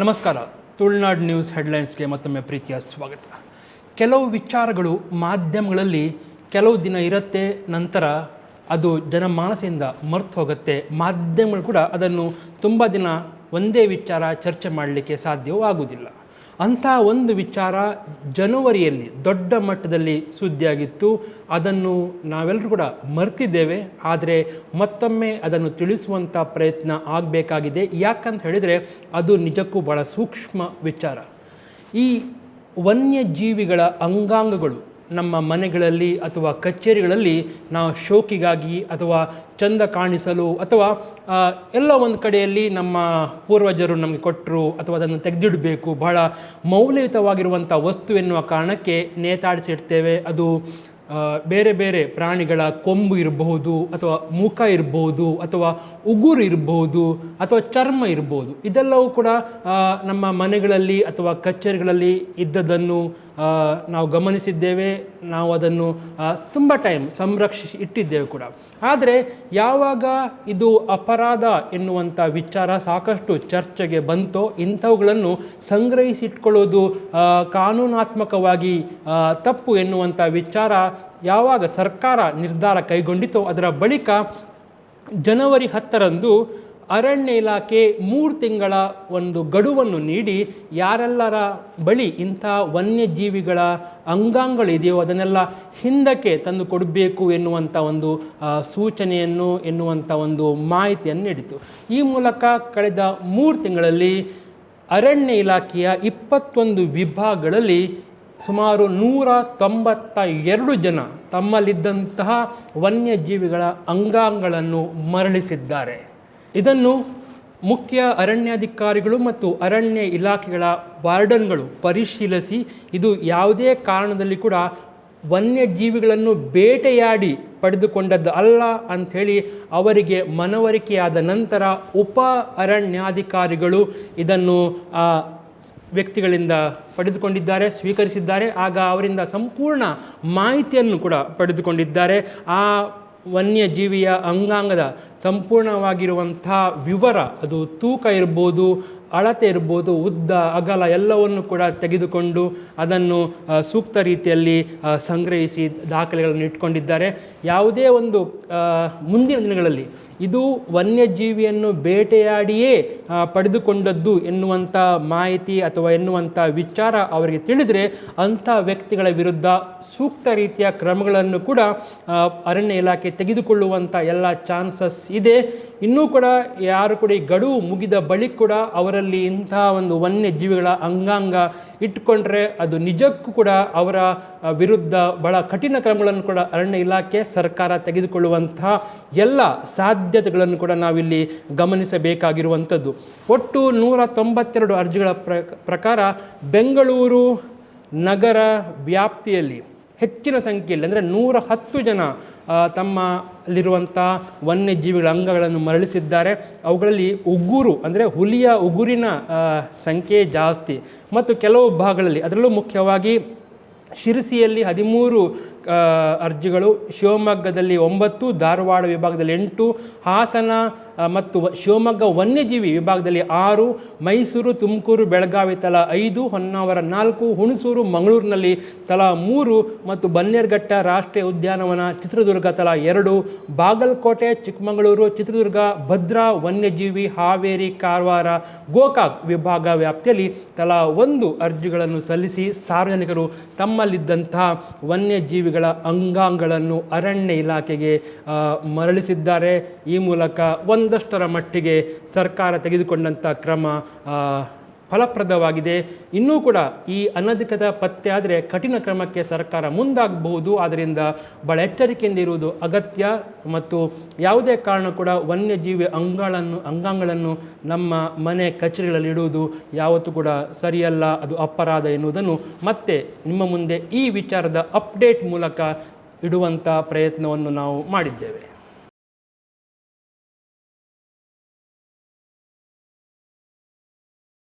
ನಮಸ್ಕಾರ. ತುಳುನಾಡು ನ್ಯೂಸ್ ಹೆಡ್ಲೈನ್ಸ್ಗೆ ಮತ್ತೊಮ್ಮೆ ಪ್ರೀತಿಯ ಸ್ವಾಗತ. ಕೆಲವು ವಿಚಾರಗಳು ಮಾಧ್ಯಮಗಳಲ್ಲಿ ಕೆಲವು ದಿನ ಇರುತ್ತೆ, ನಂತರ ಅದು ಜನಮಾನಸದಿಂದ ಮರ್ತು ಹೋಗುತ್ತೆ. ಮಾಧ್ಯಮಗಳು ಕೂಡ ಅದನ್ನು ತುಂಬ ದಿನ ಒಂದೇ ವಿಚಾರ ಚರ್ಚೆ ಮಾಡಲಿಕ್ಕೆ ಸಾಧ್ಯವೂ ಆಗುವುದಿಲ್ಲ ಅಂಥ ಒಂದು ವಿಚಾರ ಜನವರಿಯಲ್ಲಿ ದೊಡ್ಡ ಮಟ್ಟದಲ್ಲಿ ಸುದ್ದಿಯಾಗಿತ್ತು. ಅದನ್ನು ನಾವೆಲ್ಲರೂ ಕೂಡ ಮರ್ತಿದ್ದೇವೆ. ಆದರೆ ಮತ್ತೊಮ್ಮೆ ಅದನ್ನು ತಿಳಿಸುವಂಥ ಪ್ರಯತ್ನ ಆಗಬೇಕಾಗಿದೆ. ಯಾಕಂತ ಹೇಳಿದರೆ ಅದು ನಿಜಕ್ಕೂ ಭಾಳ ಸೂಕ್ಷ್ಮ ವಿಚಾರ. ಈ ವನ್ಯಜೀವಿಗಳ ಅಂಗಾಂಗಗಳು ನಮ್ಮ ಮನೆಗಳಲ್ಲಿ ಅಥವಾ ಕಚೇರಿಗಳಲ್ಲಿ ನಾವು ಶೋಕಿಗಾಗಿ ಅಥವಾ ಚಂದ ಕಾಣಿಸಲು ಅಥವಾ ಎಲ್ಲ ಒಂದು ಕಡೆಯಲ್ಲಿ ನಮ್ಮ ಪೂರ್ವಜರು ನಮಗೆ ಕೊಟ್ಟರು ಅಥವಾ ಅದನ್ನು ತೆಗೆದಿಡಬೇಕು. ಬಹಳ ಮೌಲ್ಯಯುತವಾಗಿರುವಂಥ ವಸ್ತು ಎನ್ನುವ ಕಾರಣಕ್ಕೆ ನೇತಾಡಿಸಿಡ್ತೇವೆ. ಅದು ಬೇರೆ ಬೇರೆ ಪ್ರಾಣಿಗಳ ಕೊಂಬು ಇರಬಹುದು ಅಥವಾ ಮುಖ ಇರಬಹುದು ಅಥವಾ ಉಗುರು ಇರಬಹುದು ಅಥವಾ ಚರ್ಮ ಇರಬಹುದು ಇದೆಲ್ಲವೂ ಕೂಡ ನಮ್ಮ ಮನೆಗಳಲ್ಲಿ ಅಥವಾ ಕಚೇರಿಗಳಲ್ಲಿ ಇದ್ದದನ್ನು ನಾವು ಗಮನಿಸಿದ್ದೇವೆ. ನಾವು ಅದನ್ನು ತುಂಬ ಟೈಮ್ ಸಂರಕ್ಷಿಸಿ ಇಟ್ಟಿದ್ದೇವೆ ಕೂಡ. ಆದರೆ ಯಾವಾಗ ಇದು ಅಪರಾಧ ಎನ್ನುವಂಥ ವಿಚಾರ ಸಾಕಷ್ಟು ಚರ್ಚೆಗೆ ಬಂತೋ, ಇಂಥವುಗಳನ್ನು ಸಂಗ್ರಹಿಸಿಟ್ಕೊಳ್ಳೋದು ಕಾನೂನಾತ್ಮಕವಾಗಿ ತಪ್ಪು ಎನ್ನುವಂಥ ವಿಚಾರ ಯಾವಾಗ ಸರ್ಕಾರ ನಿರ್ಧಾರ ಕೈಗೊಂಡಿತೋ ಅದರ ಬಳಿಕ ಜನವರಿ ಹತ್ತರಂದು ಅರಣ್ಯ ಇಲಾಖೆ ಮೂರು ತಿಂಗಳ ಒಂದು ಗಡುವನ್ನು ನೀಡಿ ಯಾರೆಲ್ಲರ ಬಳಿ ಇಂಥ ವನ್ಯಜೀವಿಗಳ ಅಂಗಾಂಗಗಳಿದೆಯೋ ಅದನ್ನೆಲ್ಲ ಹಿಂದಕ್ಕೆ ತಂದು ಕೊಡಬೇಕು ಎನ್ನುವಂಥ ಒಂದು ಸೂಚನೆಯನ್ನು ಎನ್ನುವಂಥ ಒಂದು ಮಾಹಿತಿಯನ್ನು ನೀಡಿತು. ಈ ಮೂಲಕ ಕಳೆದ ಮೂರು ತಿಂಗಳಲ್ಲಿ ಅರಣ್ಯ ಇಲಾಖೆಯ ಇಪ್ಪತ್ತೊಂದು ವಿಭಾಗಗಳಲ್ಲಿ ಸುಮಾರು ನೂರ ತೊಂಬತ್ತ ಎರಡು ಜನ ತಮ್ಮಲ್ಲಿದ್ದಂತಹ ವನ್ಯಜೀವಿಗಳ ಅಂಗಾಂಗಗಳನ್ನು ಮರಳಿಸಿದ್ದಾರೆ. ಇದನ್ನು ಮುಖ್ಯ ಅರಣ್ಯಾಧಿಕಾರಿಗಳು ಮತ್ತು ಅರಣ್ಯ ಇಲಾಖೆಗಳ ವಾರ್ಡನ್ಗಳು ಪರಿಶೀಲಿಸಿ ಇದು ಯಾವುದೇ ಕಾರಣದಲ್ಲಿ ಕೂಡ ವನ್ಯಜೀವಿಗಳನ್ನು ಬೇಟೆಯಾಡಿ ಪಡೆದುಕೊಂಡದ್ದು ಅಲ್ಲ ಅಂಥೇಳಿ ಅವರಿಗೆ ಮನವರಿಕೆಯಾದ ನಂತರ ಉಪ ಅರಣ್ಯಾಧಿಕಾರಿಗಳು ಇದನ್ನು ವ್ಯಕ್ತಿಗಳಿಂದ ಪಡೆದುಕೊಂಡಿದ್ದಾರೆ, ಸ್ವೀಕರಿಸಿದ್ದಾರೆ, ಆಗ ಅವರಿಂದ ಸಂಪೂರ್ಣ ಮಾಹಿತಿಯನ್ನು ಕೂಡ ಪಡೆದುಕೊಂಡಿದ್ದಾರೆ. ಆ ವನ್ಯಜೀವಿಯ ಅಂಗಾಂಗದ ಸಂಪೂರ್ಣವಾಗಿರುವಂಥ ವಿವರ ಅದು ತೂಕ ಇರ್ಬೋದು ಅಳತೆ ಇರ್ಬೋದು, ಉದ್ದ, ಅಗಲ ಎಲ್ಲವನ್ನು ಕೂಡ ತೆಗೆದುಕೊಂಡು ಅದನ್ನು ಸೂಕ್ತ ರೀತಿಯಲ್ಲಿ ಸಂಗ್ರಹಿಸಿ ದಾಖಲೆಗಳನ್ನು ಇಟ್ಕೊಂಡಿದ್ದಾರೆ. ಯಾವುದೇ ಒಂದು ಮುಂದಿನ ದಿನಗಳಲ್ಲಿ ಇದು ವನ್ಯಜೀವಿಯನ್ನು ಬೇಟೆಯಾಡಿಯೇ ಪಡೆದುಕೊಂಡದ್ದು ಎನ್ನುವಂಥ ಮಾಹಿತಿ ಅಥವಾ ಎನ್ನುವಂಥ ವಿಚಾರ ಅವರಿಗೆ ತಿಳಿದರೆ ಅಂಥ ವ್ಯಕ್ತಿಗಳ ವಿರುದ್ಧ ಸೂಕ್ತ ರೀತಿಯ ಕ್ರಮಗಳನ್ನು ಕೂಡ ಅರಣ್ಯ ಇಲಾಖೆ ತೆಗೆದುಕೊಳ್ಳುವಂಥ ಎಲ್ಲ ಚಾನ್ಸಸ್ ಇದೆ. ಇನ್ನೂ ಕೂಡ ಯಾರು ಕೂಡ ಈ ಗಡುವು ಮುಗಿದ ಬಳಿಕ ಕೂಡ ಅವರಲ್ಲಿ ಇಂಥ ಒಂದು ವನ್ಯಜೀವಿಗಳ ಅಂಗಾಂಗ ಇಟ್ಕೊಂಡ್ರೆ ಅದು ನಿಜಕ್ಕೂ ಕೂಡ ಅವರ ವಿರುದ್ಧ ಬಹಳ ಕಠಿಣ ಕ್ರಮಗಳನ್ನು ಕೂಡ ಅರಣ್ಯ ಇಲಾಖೆ ಸರ್ಕಾರ ತೆಗೆದುಕೊಳ್ಳುವಂತಹ ಎಲ್ಲ ಸಾಧ್ಯತೆಗಳನ್ನು ಕೂಡ ನಾವಿಲ್ಲಿ ಗಮನಿಸಬೇಕಾಗಿರುವಂಥದ್ದು. ಒಟ್ಟು ನೂರ ತೊಂಬತ್ತೆರಡು ಅರ್ಜಿಗಳ ಪ್ರ ಪ್ರಕಾರ ಬೆಂಗಳೂರು ನಗರ ವ್ಯಾಪ್ತಿಯಲ್ಲಿ ಹೆಚ್ಚಿನ ಸಂಖ್ಯೆಯಲ್ಲಿ, ಅಂದರೆ ನೂರ ಹತ್ತು ಜನ ತಮ್ಮ ತಮ್ಮಲ್ಲಿರುವಂಥ ವನ್ಯಜೀವಿಗಳ ಅಂಗಗಳನ್ನು ಮರಳಿಸಿದ್ದಾರೆ. ಅವುಗಳಲ್ಲಿ ಉಗುರು, ಅಂದರೆ ಹುಲಿಯ ಉಗುರಿನ ಸಂಖ್ಯೆ ಜಾಸ್ತಿ. ಮತ್ತು ಕೆಲವು ಭಾಗಗಳಲ್ಲಿ, ಅದರಲ್ಲೂ ಮುಖ್ಯವಾಗಿ ಶಿರಸಿಯಲ್ಲಿ ಹದಿಮೂರು ಅರ್ಜಿಗಳು ಶಿವಮೊಗ್ಗದಲ್ಲಿ ಒಂಬತ್ತು, ಧಾರವಾಡ ವಿಭಾಗದಲ್ಲಿ ಎಂಟು, ಹಾಸನ ಮತ್ತು ಶಿವಮೊಗ್ಗ ವನ್ಯಜೀವಿ ವಿಭಾಗದಲ್ಲಿ ಆರು, ಮೈಸೂರು, ತುಮಕೂರು, ಬೆಳಗಾವಿ ತಲಾ ಐದು, ಹೊನ್ನಾವರ ನಾಲ್ಕು, ಹುಣಸೂರು, ಮಂಗಳೂರಿನಲ್ಲಿ ತಲಾ ಮೂರು ಮತ್ತು ಬನ್ನೇರ್ಘಟ್ಟ ರಾಷ್ಟ್ರೀಯ ಉದ್ಯಾನವನ ಚಿತ್ರದುರ್ಗ ತಲಾ ಎರಡು, ಬಾಗಲಕೋಟೆ, ಚಿಕ್ಕಮಗಳೂರು, ಚಿತ್ರದುರ್ಗ, ಭದ್ರಾ, ವನ್ಯಜೀವಿ, ಹಾವೇರಿ, ಕಾರವಾರ, ಗೋಕಾಕ್ ವಿಭಾಗ ವ್ಯಾಪ್ತಿಯಲ್ಲಿ ತಲಾ ಒಂದು ಅರ್ಜಿಗಳನ್ನು ಸಲ್ಲಿಸಿ ಸಾರ್ವಜನಿಕರು ತಮ್ಮಲ್ಲಿದ್ದಂತಹ ವನ್ಯಜೀವಿಗಳ ಅಂಗಾಂಗಗಳನ್ನು ಅರಣ್ಯ ಇಲಾಖೆಗೆ ಮರಳಿಸಿದ್ದಾರೆ. ಈ ಮೂಲಕ ಒಂದಷ್ಟರ ಮಟ್ಟಿಗೆ ಸರ್ಕಾರ ತೆಗೆದುಕೊಂಡಂಥ ಕ್ರಮ ಫಲಪ್ರದವಾಗಿದೆ. ಇನ್ನೂ ಕೂಡ ಈ ಅನಧಿಕೃತ ಪತ್ತೆ ಆದರೆ ಕಠಿಣ ಕ್ರಮಕ್ಕೆ ಸರ್ಕಾರ ಮುಂದಾಗಬಹುದು. ಆದ್ದರಿಂದ ಬಹಳ ಎಚ್ಚರಿಕೆಯಿಂದ ಇರುವುದು ಅಗತ್ಯ ಮತ್ತು ಯಾವುದೇ ಕಾರಣ ಕೂಡ ವನ್ಯಜೀವಿ ಅಂಗಗಳನ್ನು ಅಂಗಾಂಗಗಳನ್ನು ನಮ್ಮ ಮನೆ ಕಚೇರಿಗಳಲ್ಲಿ ಇಡುವುದು ಯಾವತ್ತೂ ಕೂಡ ಸರಿಯಲ್ಲ, ಅದು ಅಪರಾಧ ಎನ್ನುವುದನ್ನು ಮತ್ತೆ ನಿಮ್ಮ ಮುಂದೆ ಈ ವಿಚಾರದ ಅಪ್ಡೇಟ್ ಮೂಲಕ ಇಡುವಂಥ ಪ್ರಯತ್ನವನ್ನು ನಾವು ಮಾಡಿದ್ದೇವೆ.